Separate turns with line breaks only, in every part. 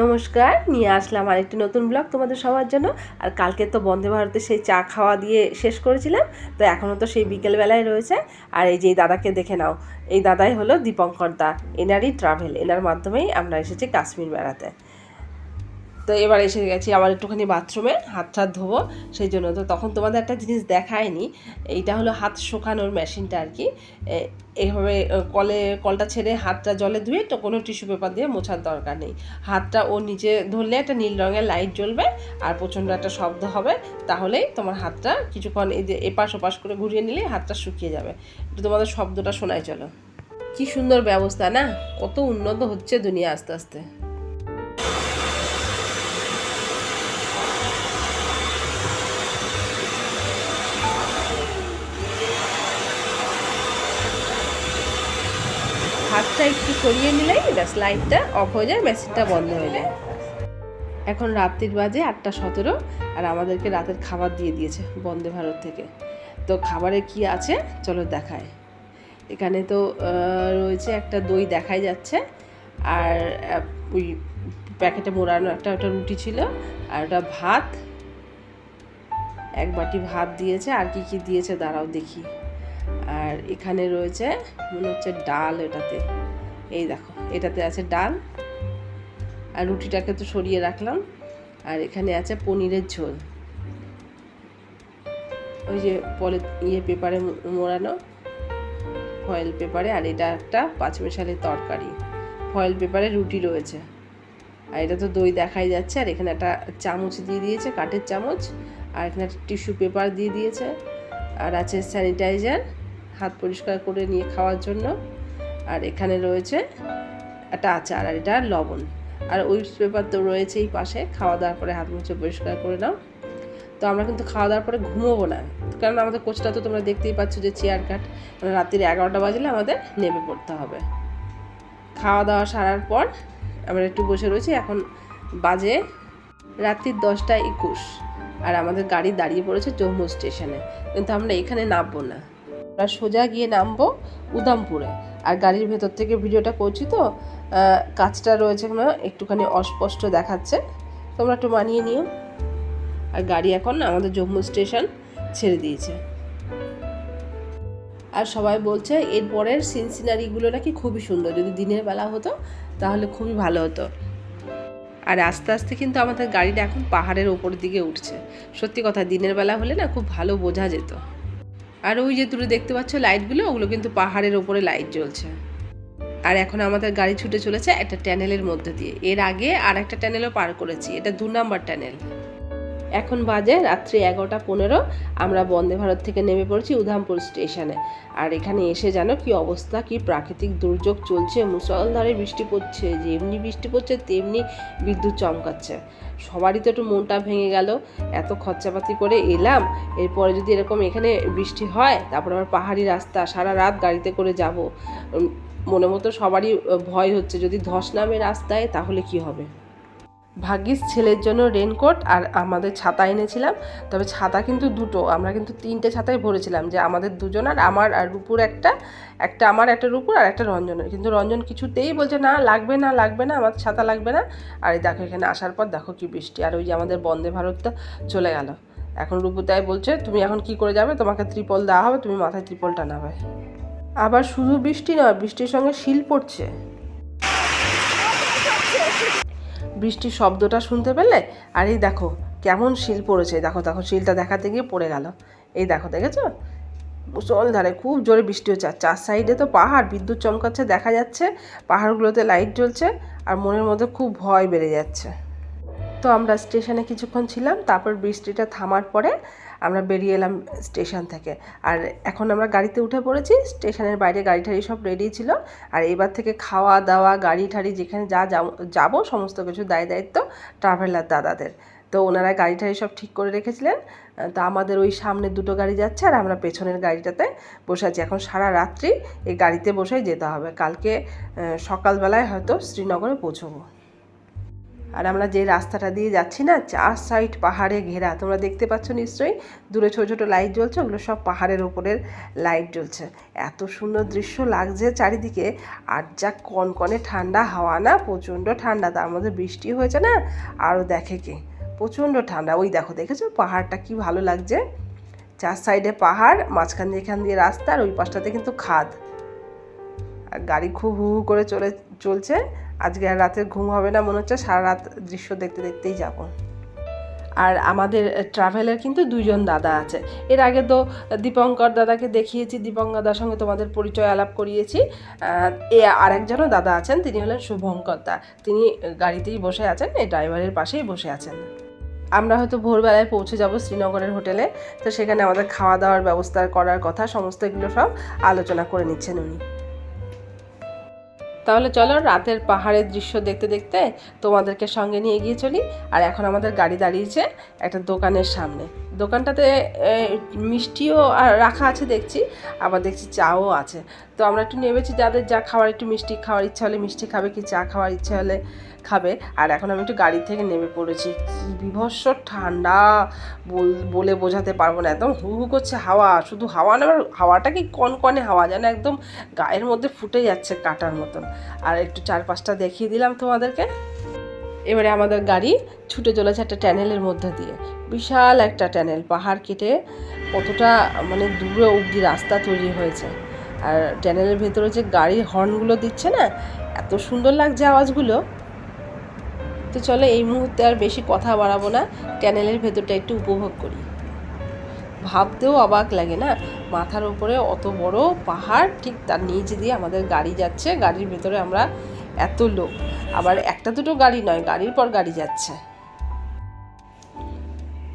নমস্কার, নিয়ে আসলাম আর একটি নতুন ব্লগ তোমাদের সবার জন্য। আর কালকে তো বন্দে ভারতে সেই চা খাওয়া দিয়ে শেষ করেছিলাম, তো এখনও তো সেই বিকেলবেলায় রয়েছে। আর এই যে এই দাদাকে দেখে নাও, এই দাদাই হলো দীপঙ্কর দা, এনারই ট্রাভেল এনার মাধ্যমেই আমরা এসেছি কাশ্মীর বেড়াতে। তো এবার এসে গেছি, আবার একটুখানি বাথরুমে হাত টাত ধোবো, সেই জন্য। তো তখন তোমাদের একটা জিনিস দেখায়নি, এইটা হলো হাত শুকানোর মেশিনটা আর কি। এইভাবে কলে, কলটা ছেড়ে হাতটা জলে ধুয়ে তো কোনো টিস্যু পেপার দিয়ে মোছার দরকার নেই। হাতটা ও নিচে ধরলে একটা নীল রঙের লাইট জ্বলবে আর প্রচণ্ড একটা শব্দ হবে, তাহলেই তোমার হাতটা কিছুক্ষণ এই যে এপাশ ওপাশ করে ঘুরিয়ে নিলে হাতটা শুকিয়ে যাবে। একটু তোমাদের শব্দটা শোনাই চলো। কি সুন্দর ব্যবস্থা না, কত উন্নত হচ্ছে দুনিয়া আস্তে আস্তে। হাতটা একটু সরিয়ে নিলেই ব্যাস লাইটটা অফ হয়ে যায় মেশিনটা বন্ধ হয়ে যায়। এখন রাত্রির বাজে আটটা সতেরো আর আমাদেরকে রাতের খাবার দিয়ে দিয়েছে বন্দে ভারত থেকে। তো খাবারে কি আছে চলো দেখায় এখানে তো রয়েছে একটা দই দেখাই যাচ্ছে আর ওই প্যাকেটে মোড়ানো একটা, ওটা রুটি ছিল আর ওটা ভাত। এক বাটি ভাত দিয়েছে, আর কি কি দিয়েছে দাঁড়াও দেখি। আর এখানে রয়েছে, মনে হচ্ছে ডাল এটাতে। এই দেখো, এটাতে আছে ডাল। আর রুটিটাকে তো সরিয়ে রাখলাম। আর এখানে আছে পনিরের ঝোল। ওই যে পলি ইয়ে পেপারে মোড়ানো ফয়েল পেপারে, আর এটা একটা পাঁচমিশালি তরকারি। ফয়েল পেপারে রুটি রয়েছে। আর এটা তো দই দেখাই যাচ্ছে। আর এখানে একটা চামচ দিয়ে দিয়েছে, কাঠের চামচ। আর এখানে একটা টিস্যু পেপার দিয়ে দিয়েছে। আর আছে স্যানিটাইজার হাত পরিষ্কার করে নিয়ে খাওয়ার জন্য। আর এখানে রয়েছে একটা আচার, আর এটা লবণ। আর উইপস পেপার তো রয়েছেই পাশে খাওয়া দাওয়ার পরে হাত মুছে পরিষ্কার করে নাও। তো আমরা কিন্তু খাওয়া দাওয়ার পরে ঘুমোবো না, কারণ আমাদের কোচটা তো তোমরা দেখতেই পাচ্ছ যে চেয়ার কাট মানে রাত্রির এগারোটা বাজলে আমাদের নেমে পড়তে হবে। খাওয়া দাওয়া সারার পর আমরা একটু বসে রয়েছি, এখন বাজে রাত্রির দশটা একুশ। আর আমাদের গাড়ি দাঁড়িয়ে পড়েছে জম্মু স্টেশনে, কিন্তু আমরা এখানে নামবো না। আমরা সোজা গিয়ে নামবো উদামপুরে। আর গাড়ির ভেতর থেকে ভিডিওটা করছি তো কাজটা রয়েছে না একটুখানি অস্পষ্ট দেখাচ্ছে। তোমরা একটু মানিয়ে নিও। আর গাড়ি এখন আমাদের জম্মু স্টেশন ছেড়ে দিয়েছে। আর সবাই বলছে এরপরের সিন সিনারিগুলো নাকি খুবই সুন্দর। যদি দিনের বেলা হতো, তাহলে খুবই ভালো হতো। আর আস্তে আস্তে কিন্তু আমাদের গাড়িটা এখন পাহাড়ের ওপর দিকে উঠছে। সত্যি কথা, দিনের বেলা হলে না খুব ভালো বোঝা যেত। আর ওই যে দূরে দেখতে পাচ্ছ লাইটগুলো ওগুলো কিন্তু পাহাড়ের ওপরে লাইট জ্বলছে। আর এখন আমাদের গাড়ি ছুটে চলেছে একটা ট্যানেলের মধ্যে দিয়ে। এর আগে আর একটা ট্যানেলও পার করেছি, এটা দু নাম্বার ট্যানেল এখন বাজে রাত্রি এগারোটা পনেরো। আমরা বন্দে ভারত থেকে নেমে পড়েছি উধামপুর স্টেশনে। আর এখানে এসে জানো কি অবস্থা, কি প্রাকৃতিক দুর্যোগ চলছে। মুসলধারে বৃষ্টি পড়ছে, যেমনি বৃষ্টি পড়ছে, তেমনি বিদ্যুৎ চমকাচ্ছে। সবারই তো একটু মনটা ভেঙে গেল। এত খরচাপাতি করে এলাম, এরপরে যদি এরকম এখানে বৃষ্টি হয়, তারপর আবার পাহাড়ি রাস্তা, সারা রাত গাড়িতে করে যাব। মনে মতো সবারই ভয় হচ্ছে, যদি ধস নামে রাস্তায়, তাহলে কি হবে? ভাগ্যিস ছেলের জন্য রেনকোট আর আমাদের ছাতা এনেছিলাম। তবে ছাতা কিন্তু দুটো, আমরা কিন্তু তিনটে ছাতায় ভরেছিলাম যে আমাদের দুজন আর আমার আর রূপুর একটা একটা আমার, একটা রূপুর আর একটা রঞ্জনের। কিন্তু রঞ্জন কিছুতেই বলছে, না, লাগবে না লাগবে না, আমার ছাতা লাগবে না। আর এই দেখো এখানে আসার পর দেখো কি বৃষ্টি। আর ওই যে আমাদের বন্দে ভারতটা চলে গেল। এখন রূপু তাই বলছে, তুমি এখন কি করে যাবে? তোমাকে ত্রিপল দেওয়া হবে, তুমি মাথায় ত্রিপলটা নেবে আবার শুধু বৃষ্টি নয়, বৃষ্টির সঙ্গে শিল পড়ছে। বৃষ্টির শব্দটা শুনতে পেলে? আর এই দেখো, কেমন শিল পড়েছে। দেখো দেখো, শিলটা দেখাতে গিয়ে পড়ে গেল। এই দেখো, দেখেছ? মুসল ধারে, খুব জোরে বৃষ্টি হচ্ছে। আর চার সাইডে তো পাহাড়, বিদ্যুৎ চমকাচ্ছে, দেখা যাচ্ছে পাহাড়গুলোতে লাইট জ্বলছে আর মনের মধ্যে খুব ভয় বেড়ে যাচ্ছে। তো আমরা স্টেশনে কিছুক্ষণ ছিলাম, তারপর বৃষ্টিটা থামার পরে আমরা বেরিয়ে এলাম স্টেশন থেকে। আর এখন আমরা গাড়িতে উঠে পড়েছি, স্টেশনের বাইরে গাড়ি ঠাড়ি সব রেডি ছিল। আর এবার থেকে খাওয়া দাওয়া, গাড়ি ঠাড়ি যেখানে যা যাব- সমস্ত কিছু দায় দায়িত্ব ট্রাভেলার দাদাদের। তো ওনারা গাড়ি ঠাড়ি সব ঠিক করে রেখেছিলেন। তা আমাদের ওই সামনে দুটো গাড়ি যাচ্ছে আর আমরা পেছনের গাড়িটাতে বসে আছি। এখন সারা রাত্রি এই গাড়িতে বসেই যেতে হবে। কালকে সকালবেলায় হয়তো শ্রীনগরে পৌঁছবো। আর আমরা যে রাস্তাটা দিয়ে যাচ্ছি না, চার সাইড পাহাড়ে ঘেরা। তোমরা দেখতে পাচ্ছ নিশ্চয়ই, দূরে ছোটো ছোটো লাইট জ্বলছে, ওগুলো সব পাহাড়ের ওপরের লাইট জ্বলছে। এত সুন্দর দৃশ্য লাগছে চারিদিকে, আর যা কনকনে ঠান্ডা, হাওয়া না, প্রচণ্ড ঠান্ডা। তার মধ্যে বৃষ্টি হয়েছে না আরও দেখে কে? প্রচণ্ড ঠান্ডা। ওই দেখো, দেখেছ? পাহাড়টা কি ভালো লাগছে। চার সাইডে পাহাড়, মাঝখান দিয়ে এখান দিয়ে রাস্তা, আর ওই পাশটাতে কিন্তু খাদ। আর গাড়ি খুব হু হু করে চলে, চলছে। আজকে আর রাতে ঘুম হবে না, মনে হচ্ছে সারা রাত দৃশ্য দেখতে দেখতেই যাব। আর আমাদের ট্রাভেলের কিন্তু দুইজন দাদা আছে। এর আগে তো দীপঙ্কর দাদাকে দেখিয়েছি, দীপঙ্কর দাদার সঙ্গে তোমাদের পরিচয় আলাপ করিয়েছি। এ আরেকজনও দাদা আছেন, তিনি হলেন শুভঙ্কর দা। তিনি গাড়িতেই বসে আছেন, এই ড্রাইভারের পাশেই বসে আছেন। আমরা হয়তো ভোরবেলায় পৌঁছে যাব শ্রীনগরের হোটেলে, তো সেখানে আমাদের খাওয়া দাওয়ার ব্যবস্থা করার কথা, সমস্ত এগুলো সব আলোচনা করে নিচ্ছেন উনি। তাহলে চলো রাতের পাহাড়ের দৃশ্য দেখতে দেখতে তোমাদেরকে সঙ্গে নিয়ে গিয়ে চলি। আর এখন আমাদের গাড়ি দাঁড়িয়েছে একটা দোকানের সামনে। দোকানটাতে মিষ্টিও আর রাখা আছে দেখছি, আবার দেখছি চাও আছে। তো আমরা একটু নেমেছি যাদের যা খাওয়ার, একটু মিষ্টি খাওয়ার ইচ্ছা হলে মিষ্টি খাবে কি চা খাওয়ার ইচ্ছা হলে খাবে। আর এখন আমি একটু গাড়ি থেকে নেমে পড়েছি। কি বিভৎস ঠান্ডা, বল- বোঝাতে পারব না। একদম হু হু করছে হাওয়া। শুধু হাওয়া না হাওয়াটা কি কনকনে হাওয়া, যেন একদম গায়ের মধ্যে ফুটে যাচ্ছে কাটার মতন। আর একটু চারপাশটা দেখিয়ে দিলাম তোমাদেরকে। এবারে আমাদের গাড়ি ছুটে চলেছে একটা ট্যানেলের মধ্যে দিয়ে। বিশাল একটা ট্যানেল পাহাড় কেটে কতটা মানে দূরে অবধি রাস্তা তৈরি হয়েছে। আর ট্যানেলের ভেতরে যে গাড়ির হর্নগুলো দিচ্ছে না, এত সুন্দর লাগছে আওয়াজগুলো। তো চলো এই মুহূর্তে আর বেশি কথা বাড়াবো না ট্যানেলের ভেতরটা একটু উপভোগ করি। ভাবতেও অবাক লাগে না, মাথার উপরে অত বড় পাহাড়, ঠিক তার নিচ দিয়ে আমাদের গাড়ি যাচ্ছে, গাড়ির ভেতরে আমরা এত লোক। আবার একটা দুটো গাড়ি নয়, গাড়ির পর গাড়ি যাচ্ছে।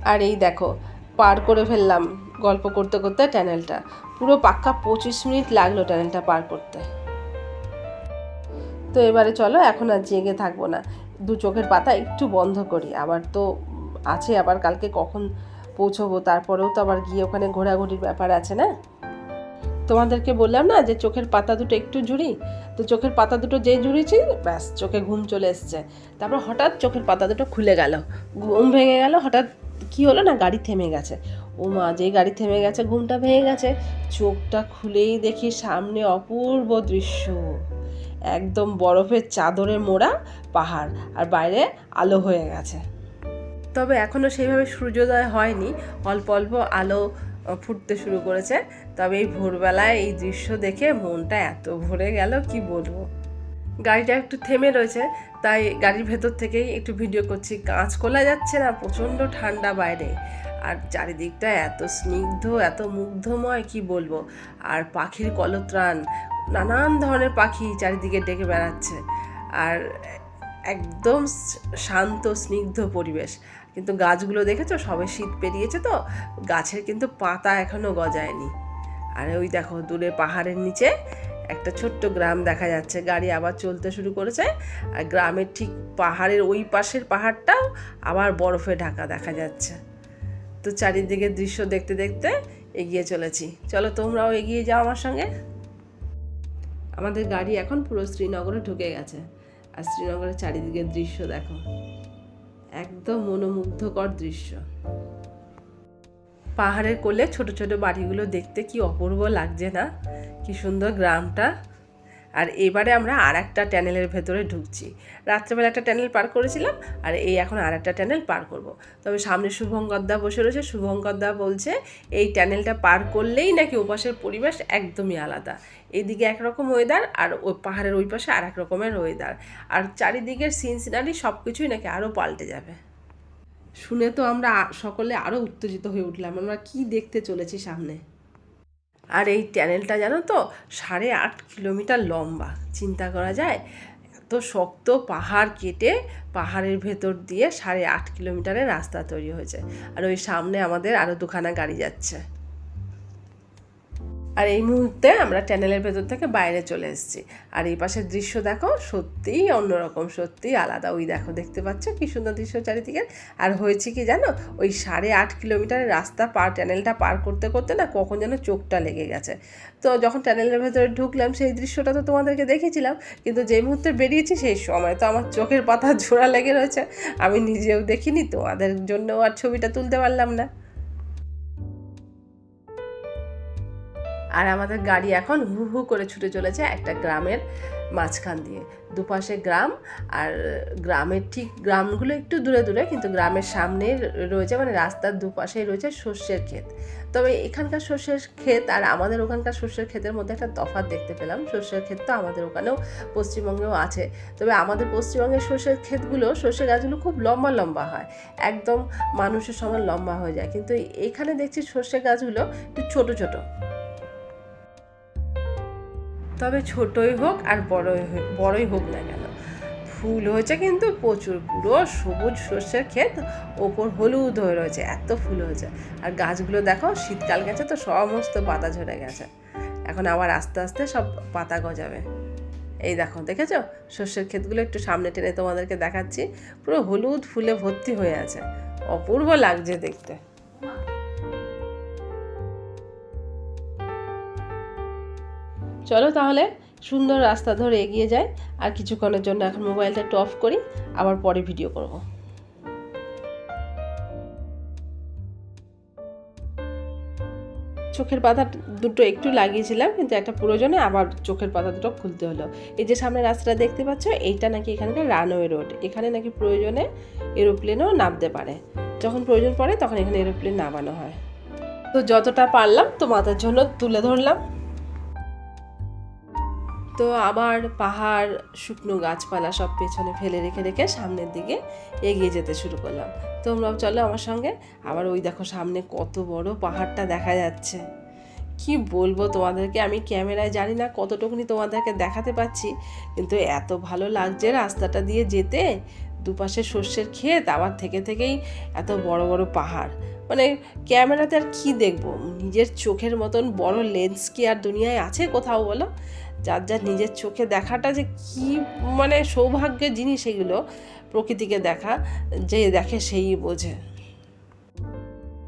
আর এই দেখো, পার করে ফেললাম গল্প করতে করতে ট্যানেলটা পুরো পাক্কা পঁচিশ মিনিট লাগল ট্যানেলটা পার করতে। তো এবারে চলো, এখন আর জেগে থাকব না। দু চোখের পাতা একটু বন্ধ করি। আবার তো আছে, আবার কালকে কখন পৌঁছবো তারপরেও তো আবার গিয়ে ওখানে ঘোরাঘুরির ব্যাপার আছে না? তোমাদেরকে বললাম না যে চোখের পাতা দুটো একটু জুড়ি? তো চোখের পাতা দুটো যেই জুড়েছি, ব্যাস, চোখে ঘুম চলে এসছে। তারপর হঠাৎ চোখের পাতা দুটো খুলে গেল। ঘুম ভেঙে গেল, হঠাৎ কি হলো না গাড়ি থেমে গেছে? ও মা যেই গাড়ি থেমে গেছে, ঘুমটা ভেঙে গেছে। চোখটা খুলেই দেখি সামনে অপূর্ব দৃশ্য। একদম বরফের চাদরে মোড়া পাহাড়, আর বাইরে আলো হয়ে গেছে। তবে এখনও সেইভাবে সূর্যোদয় হয়নি। অল্প অল্প আলো ফুটতে শুরু করেছে। তবে এই ভোরবেলায় এই দৃশ্য দেখে মনটা এত ভরে গেল, কি বলব? গাড়িটা একটু থেমে রয়েছে। তাই গাড়ির ভেতর থেকেই একটু ভিডিও করছি। কাঁচ খোলা যাচ্ছে না, প্রচণ্ড ঠান্ডা বাইরে। আর চারিদিকটা এত স্নিগ্ধ, এত মুগ্ধময়, কি বলব? আর পাখির কলত্রাণ, নানান ধরনের পাখি চারিদিকে ডেকে বেড়াচ্ছে। আর একদম শান্ত, স্নিগ্ধ পরিবেশ। কিন্তু গাছগুলো দেখেছ? সবে শীত পেরিয়েছে তো। গাছের কিন্তু পাতা এখনও গজায়নি। আর ওই দেখো, দূরে পাহাড়ের নিচে একটা ছোট্ট গ্রাম দেখা যাচ্ছে। গাড়ি আবার চলতে শুরু করেছে। আর গ্রামের ঠিক পাহাড়ের ওই পাশের পাহাড়টাও আবার বরফে ঢাকা দেখা যাচ্ছে। তো চারিদিকে দৃশ্য দেখতে দেখতে এগিয়ে চলেছি। চলো তোমরাও এগিয়ে যাও আমার সঙ্গে। আমাদের গাড়ি এখন পুরো শ্রীনগরে ঢুকে গেছে। আর শ্রীনগরের চারিদিকের দৃশ্য দেখো। একদম মনোমুগ্ধকর দৃশ্য। পাহাড়ের কোলে ছোট ছোট বাড়িগুলো দেখতে কি অপূর্ব লাগছে না? কি সুন্দর গ্রামটা। আর এবারে আমরা আর একটা ট্যানেলের ভেতরে ঢুকছি। রাত্রেবেলা একটা ট্যানেল পার করেছিলাম, আর এই এখন আর একটা ট্যানেল পার করব। তবে সামনে শুভঙ্করদা বসে রয়েছে। শুভঙ্করদা বলছে, এই ট্যানেলটা পার করলেই নাকি ওপাশের পরিবেশ একদমই আলাদা। এইদিকে একরকম ওয়েদার আর ওই পাহাড়ের ওই পাশে আর এক রকমের ওয়েদার আর চারিদিকের সিন সিনারি সব কিছুই নাকি আরও পাল্টে যাবে। শুনে তো আমরা সকলে আরও উত্তেজিত হয়ে উঠলাম। আমরা কি দেখতে চলেছি সামনে? আর এই ট্যানেলটা জানো তো, সাড়ে আট কিলোমিটার লম্বা। চিন্তা করা যায়, এত শক্ত পাহাড় কেটে পাহাড়ের ভেতর দিয়ে সাড়ে আট কিলোমিটারের রাস্তা তৈরি হয়েছে। আর ওই সামনে আমাদের আরও দুখানা গাড়ি যাচ্ছে। আর এই মুহূর্তে আমরা ট্যানেলের ভেতর থেকে বাইরে চলে এসেছি। আর এই পাশের দৃশ্য দেখো, সত্যিই অন্যরকম, সত্যিই আলাদা। ওই দেখো, দেখতে পাচ্ছ কি সুন্দর দৃশ্য চারিদিকে? আর হয়েছে কি জানো? ওই সাড়ে আট কিলোমিটারের রাস্তা পার ট্যানেলটা পার করতে করতে না কখন যেন চোখটা লেগে গেছে। তো যখন ট্যানেলের ভেতরে ঢুকলাম, সেই দৃশ্যটা তো তোমাদেরকে দেখেছিলাম, কিন্তু যে মুহূর্তে বেরিয়েছি সেই সময় তো আমার চোখের পাতা জোড়া লেগে রয়েছে। আমি নিজেও দেখিনি, তোমাদের জন্য আর ছবিটা তুলতে পারলাম না। আমাদের গাড়ি এখন হু হু করে ছুটে চলেছে একটা গ্রামের মাঝখান দিয়ে। দুপাশে গ্রাম আর গ্রামের ঠিক গ্রামগুলো একটু দূরে দূরে, কিন্তু গ্রামের সামনে রয়েছে মানে রাস্তার দুপাশেই রয়েছে শস্যের ক্ষেত। তবে এখানকার শস্যের ক্ষেত আর আমাদের ওখানকার শস্যের ক্ষেতের মধ্যে একটা তফাৎ দেখতে পেলাম। শস্যের ক্ষেত তো আমাদের ওখানেও পশ্চিমবঙ্গেও আছে। তবে আমাদের পশ্চিমবঙ্গের শস্যের ক্ষেতগুলো শস্যের গাছগুলো খুব লম্বা লম্বা হয়। একদম মানুষের সমান লম্বা হয়ে যায়। কিন্তু এখানে দেখছি শস্যের গাছগুলো একটু ছোটো ছোটো। তবে ছোটই হোক আর বড়ই হোক বড়ই হোক না কেন। ফুল হয়েছে কিন্তু প্রচুর, পুরো সবুজ শস্যের ক্ষেত, ওপর হলুদ হয়ে রয়েছে, এত ফুল হয়েছে। আর গাছগুলো দেখো, শীতকাল গেছে তো সমস্ত পাতা ঝরে গেছে। এখন আবার আস্তে আস্তে সব পাতা গজাবে। এই দেখো, দেখেছ? শস্যের ক্ষেতগুলো একটু সামনে টেনে তোমাদেরকে দেখাচ্ছি। পুরো হলুদ ফুলে ভর্তি হয়ে আছে। অপূর্ব লাগছে দেখতে। চলো তাহলে সুন্দর রাস্তা ধরে এগিয়ে যাই। আর কিছুক্ষণের জন্য এখন মোবাইলটা একটু অফ করি, আবার পরে ভিডিও করব। চোখের পাতা দুটো একটু লাগিয়েছিলাম, কিন্তু একটা প্রয়োজনে আবার চোখের পাতা দুটো খুলতে হলো। এই যে সামনে রাস্তাটা দেখতে পাচ্ছ, এইটা নাকি এখানকার রানওয়ে রোড এখানে নাকি প্রয়োজনে এরোপ্লেনও নামতে পারে। যখন প্রয়োজন পড়ে, তখন এখানে এরোপ্লেন নামানো হয়। তো যতটা পারলাম তোমাদের জন্য তুলে ধরলাম। তো আবার পাহাড়, শুকনো গাছপালা সব পেছনে ফেলে রেখে রেখে সামনের দিকে এগিয়ে যেতে শুরু করলাম। তোমরাও চলো আমার সঙ্গে। আবার ওই দেখো সামনে কত বড় পাহাড়টা দেখা যাচ্ছে। কি বলব তোমাদেরকে? আমি ক্যামেরায় জানি না কতটুকুনি তোমাদেরকে দেখাতে পাচ্ছি, কিন্তু এত ভালো লাগছে রাস্তাটা দিয়ে যেতে। দুপাশে শস্যের ক্ষেত, আবার থেকে থেকেই এত বড় বড় পাহাড়। মানে ক্যামেরাতে আর কী দেখব? নিজের চোখের মতন বড় লেন্স কি আর দুনিয়ায় আছে কোথাও বলো? যার যার নিজের চোখে দেখাটা যে কি মানে সৌভাগ্যের জিনিস এগুলো প্রকৃতিকে দেখা, যে দেখে সেই বোঝে।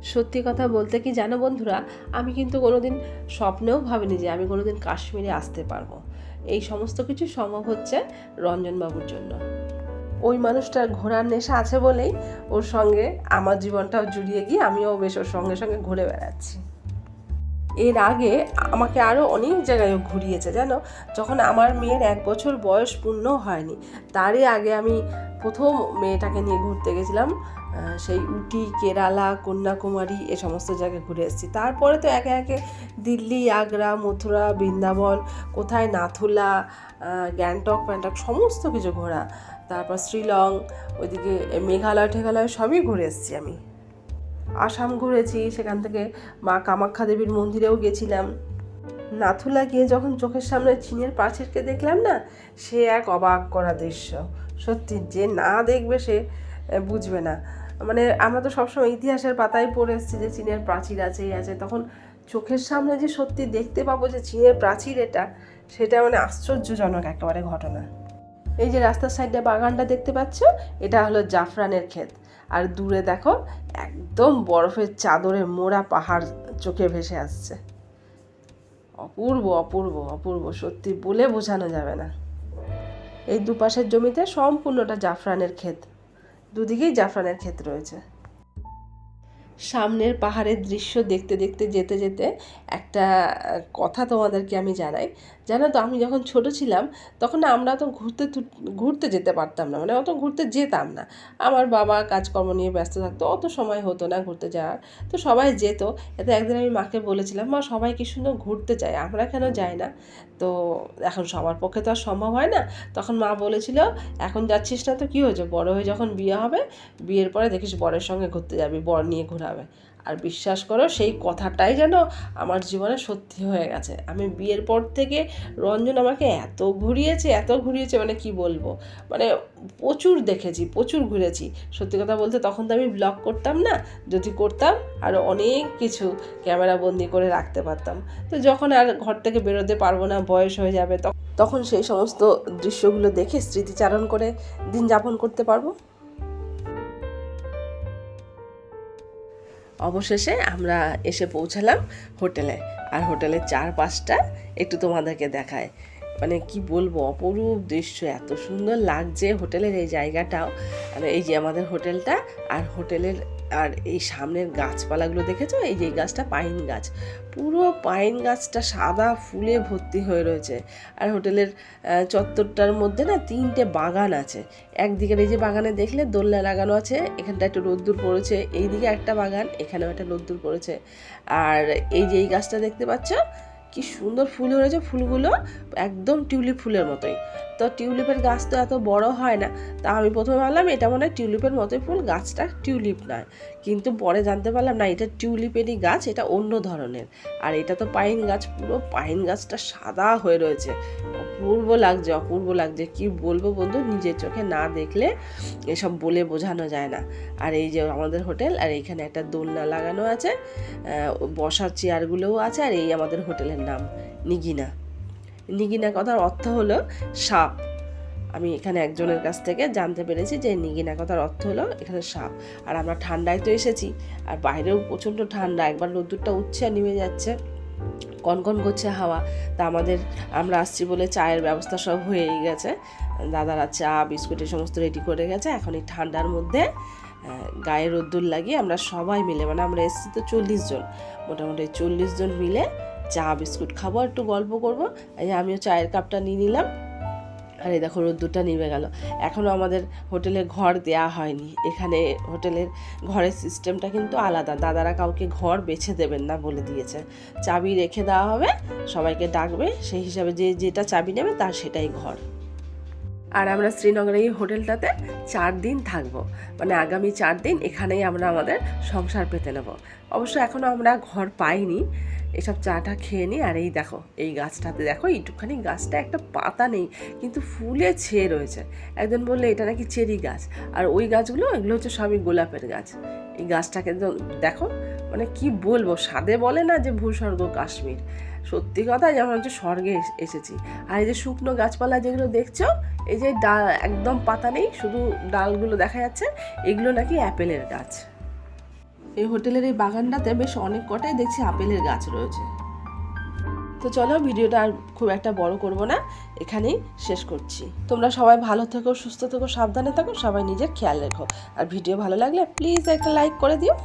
সত্যি কথা বলতে কি জানো বন্ধুরা, আমি কিন্তু কোনোদিন স্বপ্নেও ভাবিনি যে আমি কোনোদিন কাশ্মীরে আসতে পারব। এই সমস্ত কিছু সম্ভব হচ্ছে রঞ্জনবাবুর জন্য। ওই মানুষটার ঘোরার নেশা আছে বলেই ওর সঙ্গে আমার জীবনটাও জুড়িয়ে গিয়ে আমিও বেশ ওর সঙ্গে সঙ্গে ঘুরে বেড়াচ্ছি। এর আগে আমাকে আরও অনেক জায়গায় ঘুরিয়েছে, জানো? যখন আমার মেয়ের এক বছর বয়স পূর্ণ হয়নি, তারই আগে আমি প্রথম মেয়েটাকে নিয়ে ঘুরতে গেছিলাম সেই উটি, কেরালা, কন্যাকুমারী, এ সমস্ত জায়গায় ঘুরে এসেছি। তারপরে তো একে একে দিল্লি, আগ্রা, মথুরা, বৃন্দাবন, কোথায় নাথুলা গ্যাংটক প্যান্টক সমস্ত কিছু ঘোরা। তারপর শ্রীলং, ওইদিকে মেঘালয়, ঠেঘালয় সবই ঘুরে এসেছি আমি। আসাম ঘুরেছি, সেখান থেকে মা কামাখ্যা দেবীর মন্দিরেও গেছিলাম। নাথুলা গিয়ে যখন চোখের সামনে চীনের প্রাচীরকে দেখলাম না, সে এক অবাক করা দৃশ্য। সত্যি, যে না দেখবে সে বুঝবে না। মানে আমরা তো সবসময় ইতিহাসের পাতায় পড়ে এসেছি যে চীনের প্রাচীর আছে, এই আছে। তখন চোখের সামনে যে সত্যি দেখতে পাবো যে চীনের প্রাচীর এটা, সেটা মানে আশ্চর্যজনক একেবারে ঘটনা। এই যে রাস্তার সাইডে বাগানটা দেখতে পাচ্ছ, এটা হলো জাফরানের ক্ষেত। আর দূরে দেখো, একদম বরফের চাদরে মোড়া পাহাড় চোখে ভেসে আসছে। অপূর্ব অপূর্ব অপূর্ব, সত্যি বলে বোঝানো যাবে না। এই দুপাশের জমিতে সম্পূর্ণটা জাফরানের ক্ষেত। দুদিকেই জাফরানের ক্ষেত রয়েছে। সামনের পাহাড়ের দৃশ্য দেখতে দেখতে, যেতে যেতে একটা কথা তোমাদেরকে আমি জানাই। জানো তো আমি যখন ছোট ছিলাম তখন আমরা তো ঘুরতে ঘুরতে যেতে পারতাম না মানে অত ঘুরতে যেতাম না। আমার বাবা কাজকর্ম নিয়ে ব্যস্ত থাকতো অত সময় হতো না ঘুরতে যাওয়ার। তো সবাই যেত এতে একদিন আমি মাকে বলেছিলাম মা সবাই কি সুন্দর ঘুরতে যায় আমরা কেন যাই না? তো এখন সবার পক্ষে তো আর সম্ভব হয় না। তখন মা বলেছিল এখন যাচ্ছিস না তো কী হয়েছে? বড় হয়ে যখন বিয়ে হবে বিয়ের পরে দেখিস বরের সঙ্গে ঘুরতে যাবি বর নিয়ে ঘোরাবে। আর বিশ্বাস করো, সেই কথাটাই যেন আমার জীবনে সত্যি হয়ে গেছে। আমি বিয়ের পর থেকে রঞ্জন আমাকে এত ঘুরিয়েছে এত ঘুরিয়েছে মানে কি বলব? মানে প্রচুর দেখেছি, প্রচুর ঘুরেছি। সত্যি কথা বলতে তখন তো আমি ব্লগ করতাম না, যদি করতাম আরও অনেক কিছু ক্যামেরা বন্দি করে রাখতে পারতাম। তো যখন আর ঘর থেকে বেরোতে পারব না, বয়স হয়ে যাবে তখন সেই সমস্ত দৃশ্যগুলো দেখে স্মৃতিচারণ করে দিন যাপন করতে পারব। অবশেষে আমরা এসে পৌঁছালাম হোটেলে। আর হোটেলের চারপাশটা একটু তোমাদেরকে দেখায়। মানে কি বলব, অপরূপ দৃশ্য, এত সুন্দর লাগছে হোটেলের এই জায়গাটাও। মানে এই যে আমাদের হোটেলটা আর হোটেলের আর এই সামনের গাছপালাগুলো দেখেছ? এই যে গাছটা পাইন গাছ। পুরো পাইন গাছটা সাদা ফুলে ভর্তি হয়ে রয়েছে। আর হোটেলের চত্বরটার মধ্যে না তিনটে বাগান আছে। একদিকের এই যে বাগানে দেখলে দোলনা লাগানো আছে এখানটা একটু রোদ্দুর পড়েছে, এইদিকে একটা বাগান, এখানেও একটা রোদ্দুর পড়েছে। আর এই যে এই গাছটা দেখতে পাচ্ছ, কি সুন্দর ফুল হয়েছে ফুলগুলো, একদম টিউলিপ ফুলের মতোই। তো টিউলিপের গাছ তো এত বড় হয় না। তা আমি প্রথমে ভাবলাম, এটা মনে হয় টিউলিপের মতোই ফুল, গাছটা টিউলিপ নয়। কিন্তু পরে জানতে পারলাম, না, এটা টিউলিপেরই গাছ, এটা অন্য ধরনের। আর এটা তো পাইন গাছ, পুরো পাইন গাছটা সাদা হয়ে রয়েছে। অপূর্ব লাগছে অপূর্ব লাগছে। কি বলব বন্ধু, নিজের চোখে না দেখলে এসব বলে বোঝানো যায় না। আর এই যে আমাদের হোটেল, আর এইখানে একটা দোলনা লাগানো আছে বসার চেয়ারগুলোও আছে, আর এই আমাদের হোটেলের নাম, নিগিনা। নিগিনা কথার অর্থ হলো সাপ। আমি এখানে একজনের কাছ থেকে জানতে পেরেছি যে নিগিনা কথার অর্থ হলো এখানে সাপ। আর আমরা ঠান্ডায় তো এসেছি, আর বাইরেও প্রচণ্ড ঠান্ডা, একবার রোদ্দুরটা উঠছে আর নেমে যাচ্ছে। কনকন করছে হাওয়া, তা আমাদের, আমরা আসছি বলে চায়ের ব্যবস্থা সব হয়েই গেছে। দাদারা চা, বিস্কুট এই সমস্ত রেডি করে গেছে। এখন এই ঠান্ডার মধ্যে গায়ে রোদ্দুর লাগিয়ে আমরা সবাই মিলে মানে আমরা এসেছি তো চল্লিশ জন, মোটামুটি চল্লিশ জন মিলে চা, বিস্কুট খাব একটু গল্প করব। এই আমিও চায়ের কাপটা নিয়ে নিলাম। আর এই দেখো রোদ্দুরটা নিভে গেল। এখনও আমাদের হোটেলে ঘর দেয়া হয়নি। এখানে হোটেলের ঘরের সিস্টেমটা কিন্তু আলাদা। দাদারা কাউকে ঘর বেছে দেবেন না বলে দিয়েছে। চাবি রেখে দেওয়া হবে, সবাইকে ডাকবে। সেই হিসাবে যে যেটা চাবি নেবে তার সেটাই ঘর। আর আমরা শ্রীনগরে এই হোটেলটাতে চার দিন থাকব। মানে আগামী চার দিন এখানেই আমরা আমাদের সংসার পেতে নেব। অবশ্য এখনও আমরা ঘর পাইনি। এসব চাটা খেয়ে নিই আর এই দেখো, এই গাছটাতে দেখো এইটুখানি গাছটা একটা পাতা নেই, কিন্তু ফুলে ছেয়ে রয়েছে। একজন বললে, এটা নাকি চেরি গাছ? আর ওই গাছগুলো, এগুলো হচ্ছে সবই গোলাপের গাছ। এই গাছটাকে দেখো মানে কি বলব স্বাদে বলে না যে ভূস্বর্গ কাশ্মীর। সত্যি কথা যেমন হচ্ছে স্বর্গে এস- এসেছি। আর এই যে শুকনো গাছপালা যেগুলো দেখছ, এই যে ডাল, একদম পাতা নেই, শুধু ডালগুলো দেখা যাচ্ছে, এগুলো নাকি অ্যাপেলের গাছ। এই হোটেলের এই বাগানটাতে বেশ অনেক কটাই দেখছি আপেলের গাছ রয়েছে। তো চলো ভিডিওটা আর খুব একটা বড় করব না, এখানেই শেষ করছি। তোমরা সবাই ভালো থেকো, সুস্থ থেকো, সাবধানে থাকো, সবাই নিজের খেয়াল রেখো। আর ভিডিও ভালো লাগলে প্লিজ একটা লাইক করে দিও।